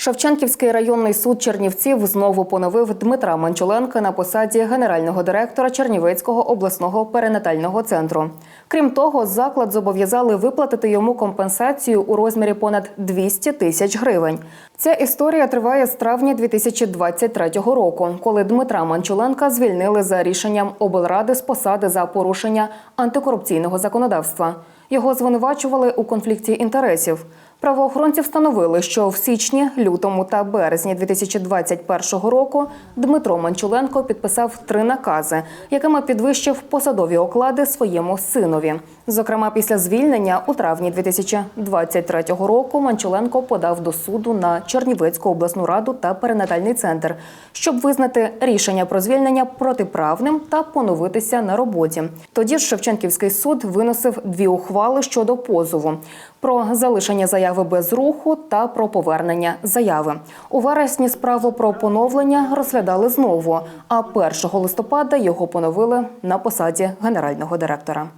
Шевченківський районний суд Чернівців знову поновив Дмитра Манчуленка на посаді генерального директора Чернівецького обласного перинатального центру. Крім того, заклад зобов'язали виплатити йому компенсацію у розмірі понад 200 тисяч гривень. Ця історія триває з травня 2023 року, коли Дмитра Манчуленка звільнили за рішенням облради з посади за порушення антикорупційного законодавства. Його звинувачували у конфлікті інтересів. Правоохоронці встановили, що в січні, лютому та березні 2021 року Дмитро Манчуленко підписав три накази, якими підвищив посадові оклади своєму синові. Зокрема, після звільнення у травні 2023 року Манчуленко подав до суду на Чернівецьку обласну раду та перинатальний центр, щоб визнати рішення про звільнення протиправним та поновитися на роботі. Тоді ж Шевченківський суд виносив дві ухвали щодо позову про залишення заяви без руху та про повернення заяви. У вересні справу про поновлення розглядали знову. А 1 листопада його поновили на посаді генерального директора.